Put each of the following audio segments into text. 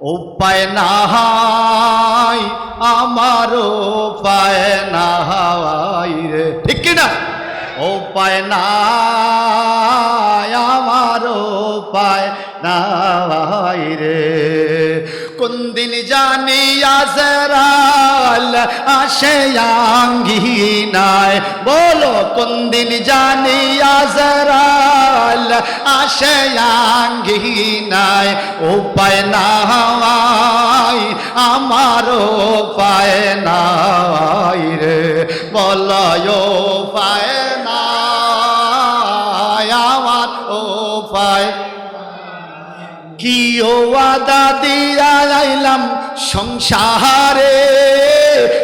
উপায় না হয় আমার উপায় না হয় রে। ঠিক কিনা? উপায় না আমার উপায় না হয় রে। কোন দিন জানি আজরাল আসে আঙ্গিনায়। বলো, কোন দিন জানি আজরাল আসে আঙ্গিনায় উপায় নাই আমার উপায় নাই রে। বলয় উপায় নাই আমার উপায় কি ও আদা দিয়া আইলাম সংসারে,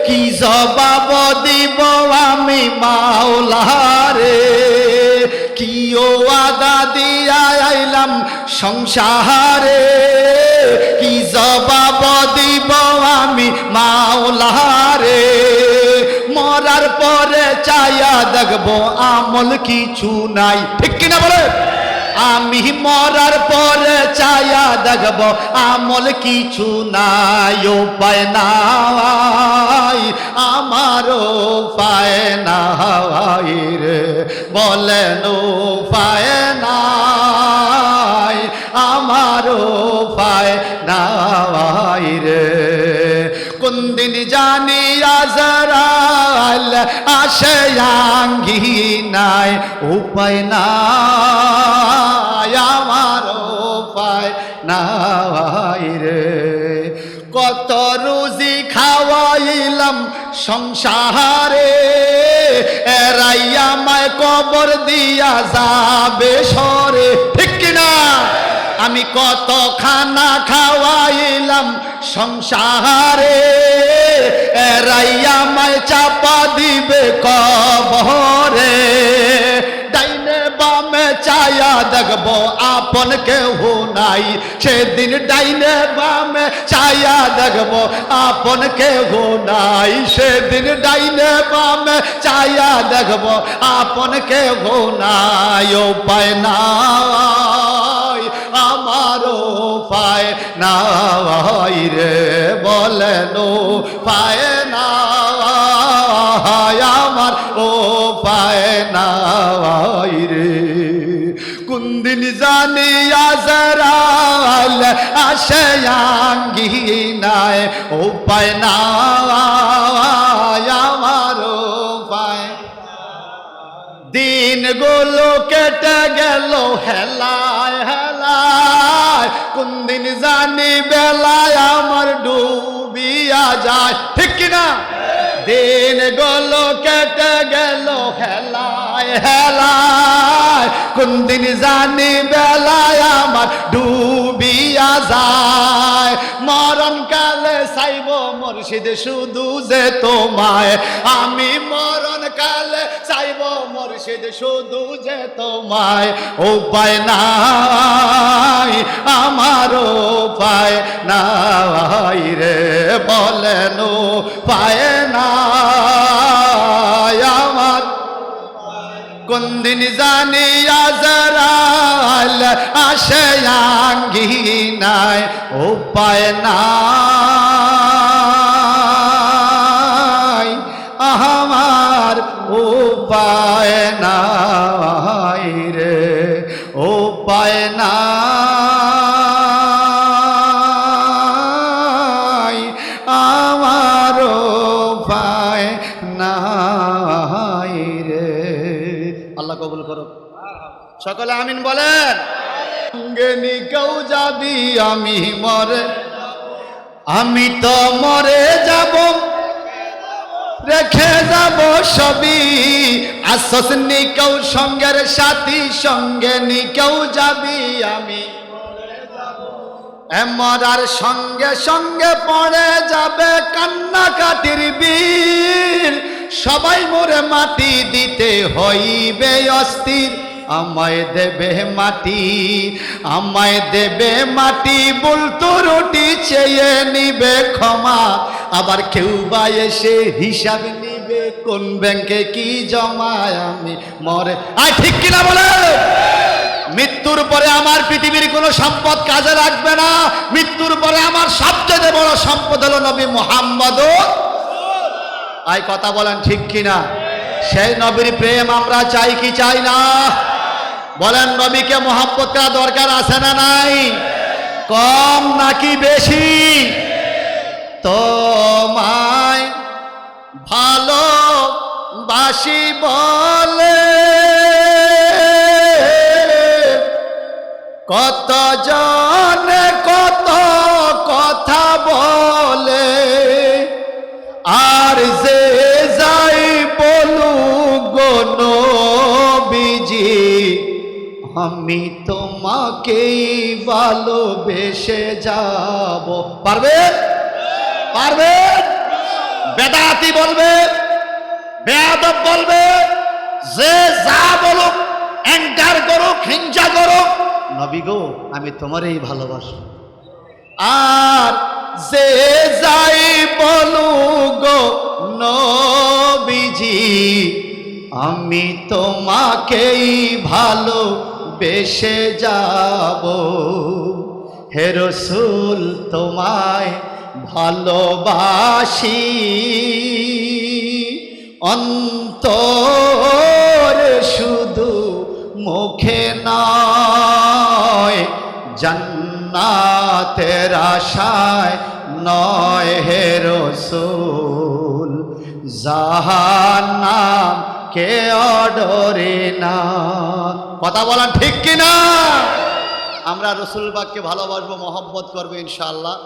কি জবাব দিব আমি মাওলারে আইলাম সংসারে। কি জবাব দিব আমি মাওলারে? মরার পরে চায়া দেখব, আমল কিছু নাই। ঠিক কিনা বলে? আমি মরার পরে চায়া দেখব, আমল কিছু নাই। উপায় নাই আমার উপায় নাই রে। বলেন কোন দিন জানি আজরাল আসে নাই উপায় নাই, আমার উপায় নাই রে। কত রুজি খাওয়াইলাম সংসারে, এরাই আমায় কবর দিয়া যাবে সরে। আমি কত খানা খাওয়াইলাম সংসারে? এরাই আমায় চাপা দিবে কবরে। ডাইনে বামে চায়া দেখব আপন কেহ নাই। সেদিন ডাইনে বামে চায়া দেখব আপন কেহ নাই। সেদিন ডাইনে বামে চায়া দেখব আপন কেহ নাই। উপায় নাই। আমার পায় নাই রে বলেন পায় না আমার, ও পায় নাই রে। কুন্দিন জানি আজরাল আসে আঙ্গিনায়, ও পায় না দিনগুলো কেটে গেল হেলায় হেলায়। কোন দিন জানি বেলায় আমার ডুবিয়া যায়। ঠিক কিনা? দিনগুলো, কেটে গেল, হেলায় হেলায়। কোন দিন জানি বেলায় আমার ডুবিয়া যায়। মরণ কালে চাইব মুর্শিদ শুধু যে তোমায়। আমি মরণ কালে মুর্শিদ শুধু যে তোমায় উপায় নাই আমার উপায় নাই রে, বলেন পায় নাই, আমার কোন দিন জানি আজরাল আসে আঙ্গিনায় উপায় নাই। সকলে আমিন বলেন। নিকেও যাবি, আমি মরে আমি তো মরে যাব। রেখে যাব সবই। আশ্বাস নিকেও সঙ্গের সাথী সঙ্গে নিকেও যাবি, আমি মরার সঙ্গে সঙ্গে পড়ে যাবে কান্না কান্নাকাটির বীর। সবাই মোরে মাটি দিতে হইবে অস্থির। আমায় দেবে মাটি, আমায় দেবে মাটি, বলতো রুটি চেয়ে নিবে ক্ষমা। আবার কেউ বা এসে হিসাব নিবে কোন ব্যাংকে কি জমায় আমি মরে। আয়, ঠিক কিনা বলে? মৃত্যুর পরে আমার পৃথিবীর কোনো সম্পদ কাজে লাগবে না। মৃত্যুর পরে আমার সবচেয়ে বড় সম্পদ হলো নবী মোহাম্মদ আয়, কথা বলেন ঠিক কিনা? সেই নবীর প্রেম আমরা চাই কি চাই না? বলেন নবীকে মোহাম্মত করা দরকার আছে না নাই? কম নাকি বেশি? তোমায় ভালো বাসি বলে কত জনে আমি তোমাকেই ভালোবেসে যাব। পারবে? পারবে? বেদাতি বলবে, বেয়াদব বলবে, যে যা বলুক, অ্যাঙ্কার করুক, হিংসা করুক, নবী গো, আমি তোমারই ভালোবাসি। আর যে যাই বলু গো, নবীজি, আমি তোমাকেই ভালো বেসে যাব? হে রসুল, তোমায় ভালোবাসি। অন্তর শুধু মুখে নয়, জান্নাতের আশায় নয় হে রসুল। জাহান্নাম কে অডরে না। কথা বলা ঠিক কিনা? আমরা রসুলবাগকে ভালোবাসবো মহব্বত করব ইনশাআল্লাহ।